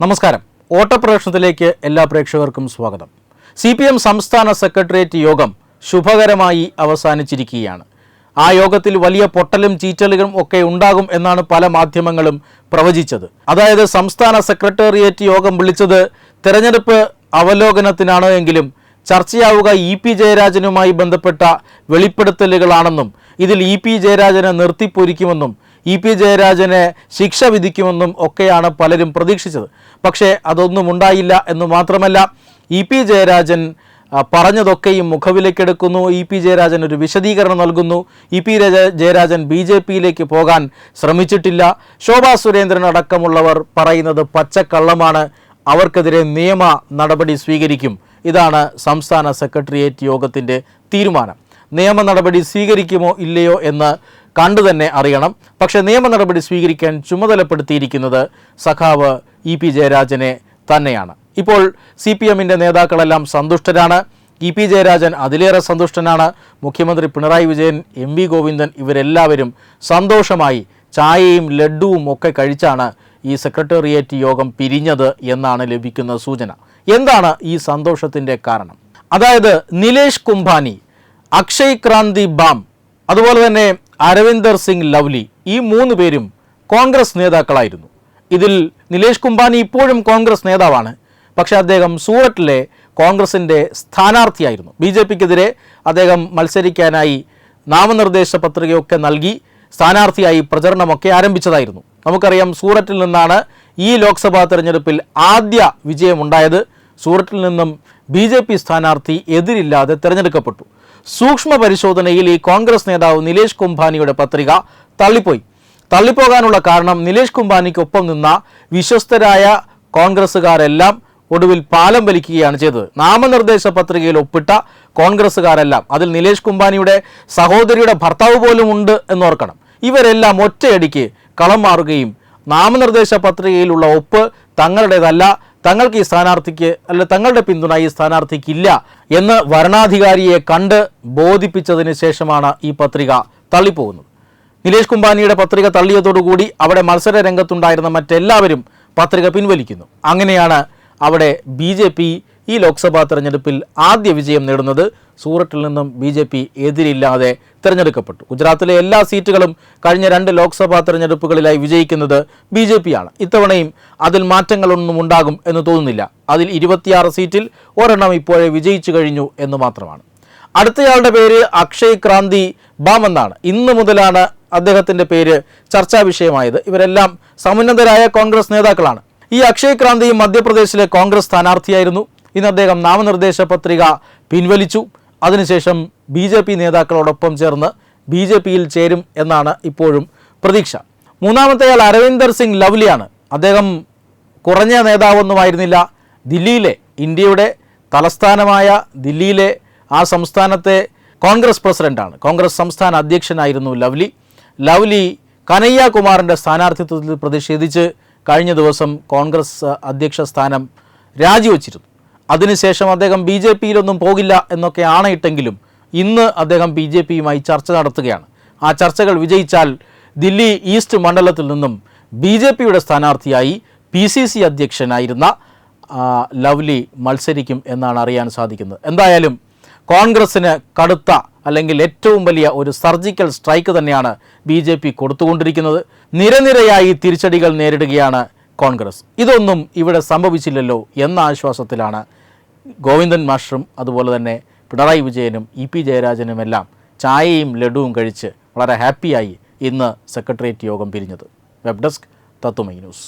നമസ്കാരം. ഓട്ടപ്രവേശനത്തിലേക്ക് എല്ലാ പ്രേക്ഷകർക്കും സ്വാഗതം. സി പി എം സംസ്ഥാന സെക്രട്ടേറിയറ്റ് യോഗം ശുഭകരമായി അവസാനിച്ചിരിക്കുകയാണ്. ആ യോഗത്തിൽ വലിയ പൊട്ടലും ചീറ്റലുകളും ഒക്കെ ഉണ്ടാകും എന്നാണ് പല മാധ്യമങ്ങളും പ്രവചിച്ചത്. അതായത് സംസ്ഥാന സെക്രട്ടേറിയറ്റ് യോഗം വിളിച്ചത് തെരഞ്ഞെടുപ്പ് അവലോകനത്തിനാണ് എങ്കിലും ചർച്ചയാവുക ഇ പി ജയരാജനുമായി ബന്ധപ്പെട്ട വെളിപ്പെടുത്തലുകളാണെന്നും ഇതിൽ ഇ പി ജയരാജനെ നിർത്തിപ്പൊരിക്കുമെന്നും ഇ പി ജയരാജനെ ശിക്ഷ വിധിക്കുമെന്നും ഒക്കെയാണ് പലരും പ്രതീക്ഷിച്ചത്. പക്ഷേ അതൊന്നും ഉണ്ടായില്ല എന്ന് മാത്രമല്ല ഇ പി ജയരാജൻ പറഞ്ഞതൊക്കെയും മുഖവിലേക്കെടുക്കുന്നു ഇ പി ജയരാജൻ ഒരു വിശദീകരണം നൽകുന്നു. ഇ പി രജ- ജയരാജൻ ബി ജെ പിയിലേക്ക് പോകാൻ ശ്രമിച്ചിട്ടില്ല. ശോഭാ സുരേന്ദ്രൻ അടക്കമുള്ളവർ പറയുന്നത് പച്ചക്കള്ളമാണ്. അവർക്കെതിരെ നിയമ നടപടി സ്വീകരിക്കും. ഇതാണ് സംസ്ഥാന സെക്രട്ടേറിയറ്റ് യോഗത്തിന്റെ തീരുമാനം. നിയമ നടപടി സ്വീകരിക്കുമോ ഇല്ലയോ എന്ന് കണ്ടു തന്നെ അറിയണം. പക്ഷേ നിയമ നടപടി സ്വീകരിക്കാൻ ചുമതലപ്പെടുത്തിയിരിക്കുന്നത് സഖാവ് ഇ പി ജയരാജനെ തന്നെയാണ്. ഇപ്പോൾ സി പി എമ്മിന്റെ നേതാക്കളെല്ലാം സന്തുഷ്ടരാണ്. ഇ പി ജയരാജൻ അതിലേറെ സന്തുഷ്ടനാണ്. മുഖ്യമന്ത്രി പിണറായി വിജയൻ എം വി ഗോവിന്ദൻ ഇവരെല്ലാവരും സന്തോഷമായി ചായയും ലഡുവും ഒക്കെ കഴിച്ചാണ് ഈ സെക്രട്ടേറിയറ്റ് യോഗം പിരിഞ്ഞത് എന്നാണ് ലഭിക്കുന്ന സൂചന. എന്താണ് ഈ സന്തോഷത്തിന്റെ കാരണം? അതായത് നിലേഷ് കുംഭാനി അക്ഷയ് ക്രാന്തി ബാം അതുപോലെ തന്നെ അരവിന്ദർ സിംഗ് ലവ്ലി ഈ മൂന്ന് പേരും കോൺഗ്രസ് നേതാക്കളായിരുന്നു. ഇതിൽ നിലേഷ് കുംബാനി ഇപ്പോഴും കോൺഗ്രസ് നേതാവാണ്. പക്ഷേ അദ്ദേഹം സൂററ്റിലെ കോൺഗ്രസിന്റെ സ്ഥാനാർത്ഥിയായിരുന്നു. ബി ജെ പിക്കെതിരെ അദ്ദേഹം മത്സരിക്കാനായി നാമനിർദ്ദേശ പത്രികയൊക്കെ നൽകി സ്ഥാനാർത്ഥിയായി പ്രചരണമൊക്കെ ആരംഭിച്ചതായിരുന്നു. നമുക്കറിയാം സൂററ്റിൽ നിന്നാണ് ഈ ലോക്സഭാ തെരഞ്ഞെടുപ്പിൽ ആദ്യ വിജയമുണ്ടായത്. സൂററ്റിൽ നിന്നും ബി ജെ പി സ്ഥാനാർത്ഥി എതിരില്ലാതെ തെരഞ്ഞെടുക്കപ്പെട്ടു. സൂക്ഷ്മ പരിശോധനയിൽ ഈ കോൺഗ്രസ് നേതാവ് നിലേഷ് കുംഭാനിയുടെ പത്രിക തള്ളിപ്പോയി. തള്ളിപ്പോകാനുള്ള കാരണം നിലേഷ് കുംഭാനിക്കൊപ്പം നിന്ന വിശ്വസ്തരായ കോൺഗ്രസ്സുകാരെല്ലാം ഒടുവിൽ പാലം വലിക്കുകയാണ് ചെയ്തത്. നാമനിർദ്ദേശ പത്രികയിൽ ഒപ്പിട്ട കോൺഗ്രസ്സുകാരെല്ലാം അതിൽ നിലേഷ് കുംഭാനിയുടെ സഹോദരിയുടെ ഭർത്താവ് പോലും ഉണ്ട് എന്നോർക്കണം. ഇവരെല്ലാം ഒറ്റയടിക്ക് കളം മാറുകയും നാമനിർദ്ദേശ പത്രികയിലുള്ള ഒപ്പ് തങ്ങളുടേതല്ല തങ്ങൾക്ക് ഈ സ്ഥാനാർത്ഥിക്ക് അല്ല തങ്ങളുടെ പിന്തുണ ഈ സ്ഥാനാർത്ഥിക്കില്ല എന്ന് വരണാധികാരിയെ കണ്ട് ബോധിപ്പിച്ചതിന് ശേഷമാണ് ഈ പത്രിക തള്ളിപ്പോകുന്നത്. നിലേഷ് കുംബാനിയുടെ പത്രിക തള്ളിയതോടുകൂടി അവിടെ മത്സര രംഗത്തുണ്ടായിരുന്ന മറ്റെല്ലാവരും പത്രിക പിൻവലിക്കുന്നു. അങ്ങനെയാണ് അവിടെ ബി ഈ ലോക്സഭാ തെരഞ്ഞെടുപ്പിൽ ആദ്യ വിജയം നേടുന്നത് സൂററ്റിൽ നിന്നും ബി ജെ പി എതിരില്ലാതെ തിരഞ്ഞെടുക്കപ്പെട്ടു. ഗുജറാത്തിലെ എല്ലാ സീറ്റുകളും കഴിഞ്ഞ രണ്ട് ലോക്സഭാ തെരഞ്ഞെടുപ്പുകളിലായി വിജയിക്കുന്നത് ബി ജെ പി ആണ്. ഇത്തവണയും അതിൽ മാറ്റങ്ങളൊന്നും ഉണ്ടാകും എന്ന് തോന്നുന്നില്ല. അതിൽ ഇരുപത്തിയാറ് സീറ്റിൽ ഒരെണ്ണം ഇപ്പോഴേ വിജയിച്ചു കഴിഞ്ഞു എന്ന് മാത്രമാണ്. അടുത്തയാളുടെ പേര് അക്ഷയ് ക്രാന്തി ബാം എന്നാണ്. ഇന്ന് മുതലാണ് അദ്ദേഹത്തിന്റെ പേര് ചർച്ചാ വിഷയമായത്. ഇവരെല്ലാം സമുന്നതരായ കോൺഗ്രസ് നേതാക്കളാണ്. ഈ അക്ഷയ് ക്രാന്തി മധ്യപ്രദേശിലെ കോൺഗ്രസ് സ്ഥാനാർത്ഥിയായിരുന്നു. ഇന്ന് അദ്ദേഹം നാമനിർദ്ദേശ പത്രിക പിൻവലിച്ചു. അതിനുശേഷം ബി ജെ പി നേതാക്കളോടൊപ്പം ചേർന്ന് ബി ജെ പിയിൽ ചേരും എന്നാണ് ഇപ്പോഴും പ്രതീക്ഷ. മൂന്നാമത്തെയാൾ അരവിന്ദർ സിംഗ് ലവ്ലിയാണ്. അദ്ദേഹം കുറഞ്ഞ നേതാവൊന്നുമായിരുന്നില്ല. ദില്ലിയിലെ ഇന്ത്യയുടെ തലസ്ഥാനമായ ദില്ലിയിലെ ആ സംസ്ഥാനത്തെ കോൺഗ്രസ് പ്രസിഡന്റാണ്. കോൺഗ്രസ് സംസ്ഥാന അധ്യക്ഷനായിരുന്നു ലവ്ലി. ലവ്ലി കനയ്യ കുമാറിന്റെ സ്ഥാനാർത്ഥിത്വത്തിൽ പ്രതിഷേധിച്ച് കഴിഞ്ഞ ദിവസം കോൺഗ്രസ് അധ്യക്ഷ സ്ഥാനം രാജിവെച്ചിരുന്നു. അതിനുശേഷം അദ്ദേഹം ബി ജെ പിയിലൊന്നും പോകില്ല എന്നൊക്കെ ആണയിട്ടെങ്കിലും ഇന്ന് അദ്ദേഹം ബി ജെ പിയുമായി ചർച്ച നടത്തുകയാണ്. ആ ചർച്ചകൾ വിജയിച്ചാൽ ദില്ലി ഈസ്റ്റ് മണ്ഡലത്തിൽ നിന്നും ബി ജെ പിയുടെ സ്ഥാനാർത്ഥിയായി പി സി സി അധ്യക്ഷനായിരുന്ന ലവ്ലി മത്സരിക്കും എന്നാണ് അറിയാൻ സാധിക്കുന്നത്. എന്തായാലും കോൺഗ്രസ്സിന് കടുത്ത അല്ലെങ്കിൽ ഏറ്റവും വലിയ ഒരു സർജിക്കൽ സ്ട്രൈക്ക് തന്നെയാണ് ബി ജെ പി കൊടുത്തുകൊണ്ടിരിക്കുന്നത്. നിരനിരയായി തിരിച്ചടികൾ നേരിടുകയാണ് കോൺഗ്രസ്. ഇതൊന്നും ഇവിടെ സംഭവിച്ചില്ലല്ലോ എന്ന ആശ്വാസത്തിലാണ് ഗോവിന്ദൻ മാഷ്റും അതുപോലെ തന്നെ പിണറായി വിജയനും ഇ പി ജയരാജനുമെല്ലാം ചായയും ലഡുവും കഴിച്ച് വളരെ ഹാപ്പിയായി ഇന്ന് സെക്രട്ടേറിയറ്റ് യോഗം പിരിഞ്ഞത്. വെബ് ഡെസ്ക് തത്തുമൈ ന്യൂസ്.